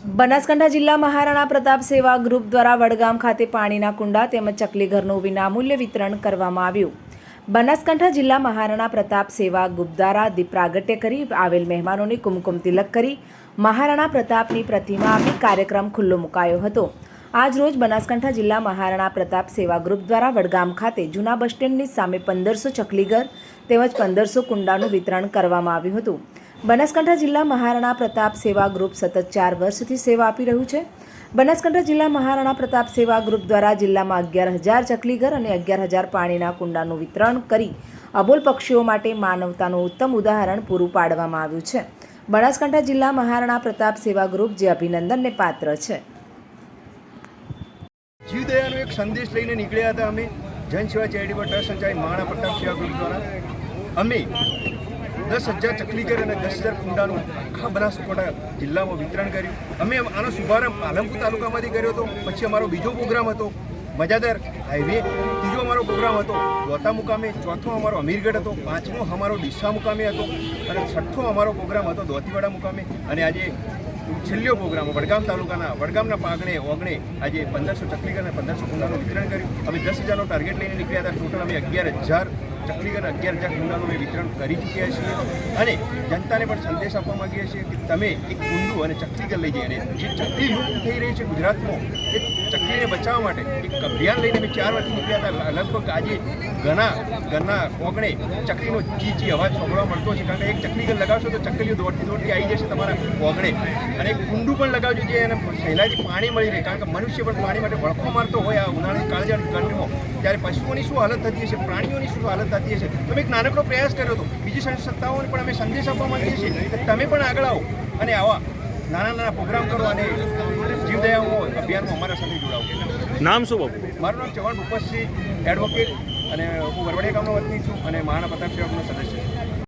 બનાસકાંઠા જિલ્લા મહારાણા પ્રતાપ સેવા ગ્રુપ દ્વારા વડગામ ખાતે પાણીના કુંડા તેમજ ચકલીઘરનું વિનામૂલ્ય વિતરણ કરવામાં આવ્યું. બનાસકાંઠા જિલ્લા મહારાણા પ્રતાપ સેવા ગ્રુપ દ્વારા દીપ પ્રાગટ્ય કરી આવેલ મહેમાનોને કુમકુમ તિલક કરી મહારાણા પ્રતાપની પ્રતિમા આપી કાર્યક્રમ ખુલ્લો મુકાયો હતો. આજ રોજ બનાસકાંઠા જિલ્લા મહારાણા પ્રતાપ સેવા ગ્રુપ દ્વારા વડગામ ખાતે જૂના બસ સ્ટેન્ડની સામે પંદરસો ચકલીઘર તેમજ પંદરસો કુંડાનું વિતરણ કરવામાં આવ્યું હતું. બનાસકાંઠા જિલ્લા મહારાણા પ્રતાપ સેવા ગ્રુપ સતત ચાર વર્ષથી સેવા આપી રહ્યું છે. બનાસકાંઠા જિલ્લા મહારાણા પ્રતાપ સેવા ગ્રુપ દ્વારા જિલ્લામાં અગિયાર હજાર ચકલીઘર અને અગિયાર હજાર પાણીના કુંડાનું વિતરણ કરી અબોલ પક્ષીઓ માટે માનવતાનું ઉત્તમ ઉદાહરણ પૂરું પાડવામાં આવ્યું છે. બનાસકાંઠા જિલ્લા મહારાણા પ્રતાપ સેવા ગ્રુપ જે અભિનંદનને પાત્ર છે. જીવદયાનો એક સંદેશ લઈને નીકળ્યા હતા અમે. જન સેવા ચેરિટેબલ ટ્રસ્ટ સંચાલિત મહારાણા પ્રતાપ સેવા ગ્રુપ દ્વારા. અમે દસ હજાર ચકલીઘર અને દસ હજાર કુંડાનું આખા બનાસકાંઠા જિલ્લામાં વિતરણ કર્યું. અમે આનો શુભારંભ પાલનપુર તાલુકામાંથી કર્યો હતો. પછી અમારો બીજો પ્રોગ્રામ હતો, મજાદાર હાઈવે. ત્રીજો અમારો પ્રોગ્રામ હતો ચોથા મુકામે. ચોથો અમારો અમીરગઢ હતો. પાંચમો અમારો ડીસા મુકામે હતો. અને છઠ્ઠો અમારો પ્રોગ્રામ હતો, દોતીવાડા મુકામે. અને આજે છેલ્લો પ્રોગ્રામ, વડગામ તાલુકાના, વડગામના પાગણે, ઓગણે, આજે પંદરસો ચકલીગર અને પંદરસો કુંડાનું વિતરણ કર્યું. અમે દસ હજારનો ટાર્ગેટ લઈને નીકળ્યા હતા. ટોટલ અમે અગિયાર હજાર ચકલીગર અગિયાર હજાર કુંડાનું અમે વિતરણ કરી ચૂક્યા છીએ અને જનતાને પણ સંદેશ આપવા માગીએ છીએ કે તમે એક કુંડું અને ચકલીગર લઈ જઈ અને જે ચકલી લુપ્ત થઈ રહી છે ગુજરાતમાં, એ ચકલીને બચાવવા માટે એક અભિયાન લઈને અમે ચાર વર્ષથી નીકળ્યા હતા. લગભગ આજે ઘણા, ઘરના ઓગણે ચકલીનો જી જી અવાજ સાંભળવા મળતો છે. કારણ કે એક ચકલીગર લગાવશો તો ચકલીઓ દોડતી દોડતી આવી જશે તમારા ઓગણે અને એક કુંડું પણ લગાવજો જે એને સહેલાઈથી પાણી મળી રહે. કારણ કે મનુષ્ય પણ પાણી માટે વળખો મારતો હોય આ ઉનાળાની કાળજા ગરમીમાં ત્યારે પશુઓની શું હાલત થતી હશે પ્રાણીઓની શું હાલત થતી હશે? તો મેં એક નાનકડો પ્રયાસ કર્યો હતો. બીજી સંસ્થાઓને પણ અમે સંદેશ આપવા માંગીએ છીએ કે તમે પણ આગળ આવો અને આવા નાના નાના પ્રોગ્રામ કરો અને જીવદયાઓ અભિયાનમાં અમારા સાથે જોડાવો નામ શું બાબુ મારું નામ ચૌહાણ ભૂપતસિંહ એડવોકેટ અને હું વરવાડિયા ગામનો વતની છું અને મહારાણા પ્રતાપ સેવકનો સદસ્ય છું.